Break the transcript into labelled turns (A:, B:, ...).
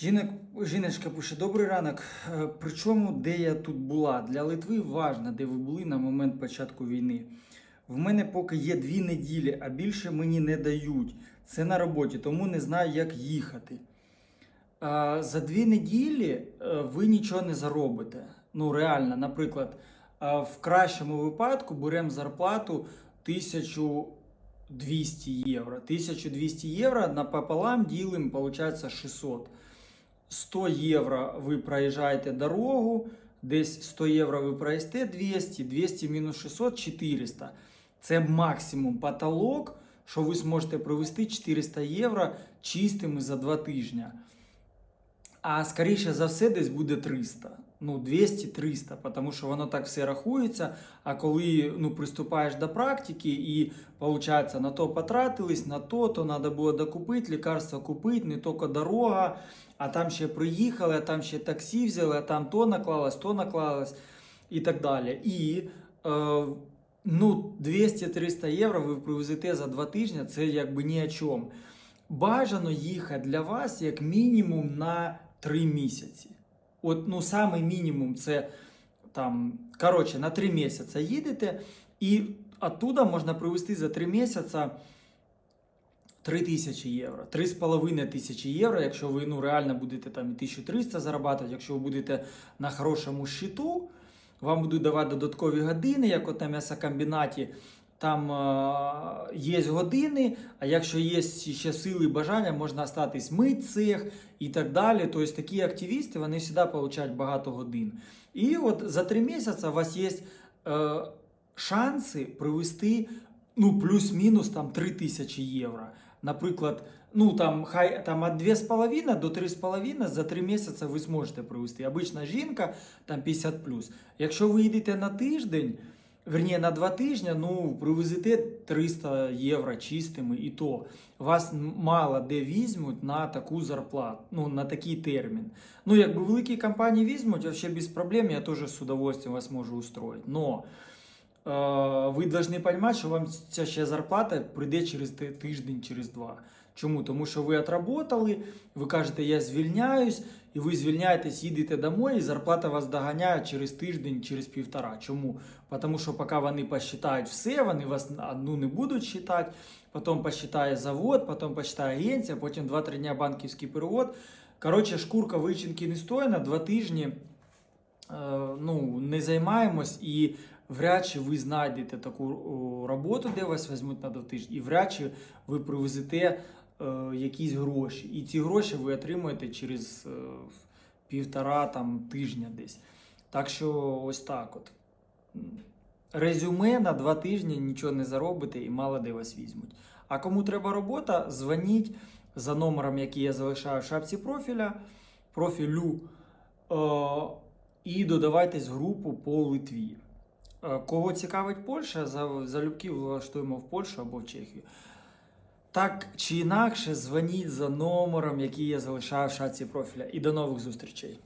A: Жінок, жіночка пише, добрий ранок. Е, Причому, де я тут була? Для Литви важно, де ви були на момент початку війни. В мене поки є дві неділі, а більше мені не дають. Це на роботі, тому не знаю, як їхати. За дві неділі е, ви нічого не заробите. Ну, реально, наприклад, в кращому випадку беремо зарплату 1200 євро. 1200 євро напополам ділимо, виходить 600. 100 євро ви проїжджаєте дорогу, десь 100 євро ви проїсте 200, 200 мінус 600 400. Це максимум потолок, що ви зможете провести 400 євро чистими за 2 тижні. А скоріше за все, десь буде 300. Ну, 200-300, тому що воно так все рахується. А коли ну, приступаєш до практики і виходить, на то потратились, на то, то треба було докупити, лікарство купити, не тільки дорога, а там ще приїхали, а там ще таксі взяли, а там то наклалось, то наклалось і так далі. І е, ну, 200-300 євро ви привезете за 2 тижні, це якби ні о чому. Бажано їхати для вас як мінімум на 3 місяці. От, ну, самий мінімум це там, коротше, на 3 місяці їдете, і оттуда можна привезти за 3 місяці 3 тисячі євро, 3,5 тисячі євро, якщо ви ну, реально будете там і 1300 зарабатувати, якщо ви будете на хорошому щиту, вам будуть давати додаткові години, як от на м'ясокомбінаті, там е, є години, а якщо є ще сили і бажання, можна остатись мить цех і так далі. Тобто такі активісти вони завжди отримують багато годин. І от за три місяці у вас є е, шанси привести ну, плюс-мінус там 3 тисячі євро. Наприклад, ну там хай там від 2,5 до 3,5 за 3 місяці ви зможете привести. Обична жінка там 50 Якщо ви йдете на тиждень, верні на 2 тижні, ну привезете 300 євро чистими, і то вас мало де візьмуть на таку зарплату, ну на такий термін. Ну, якби великі компанії візьмуть, вообще без проблем, я теж з удовольствием вас можу устроїти. Но ви повинні розуміти, що вам ця ще зарплата прийде через тиждень, через два. Чому? Тому що ви отработали, ви кажете, я звільняюсь, і ви звільняєтесь, їдете домой, і зарплата вас доганяє через тиждень, через півтора. Чому? Тому що поки вони посчитають все, вони вас одну не будуть считати, потім посчитає завод, потім посчитає агенція, потім 2-3 дня банківський перевод. Коротше, шкурка вичинки не стоїть, на два тижні е, ну, не займаємось і вряд чи ви знайдете таку роботу, де вас візьмуть на тижні, і вряд чи ви привезете е, якісь гроші. І ці гроші ви отримуєте через е, півтора там, тижня десь. Так що ось так от. Резюме на два тижні нічого не заробите і мало де вас візьмуть. А кому треба робота, дзвоніть за номером, який я залишаю в шапці профіля, профілю, е, і додавайтесь в групу по Литві. Е, Кого цікавить Польща, залюбки влаштуємо в Польщу або в Чехію. Так чи інакше, дзвоніть за номером, який я залишаю в шаці профіля. І до нових зустрічей.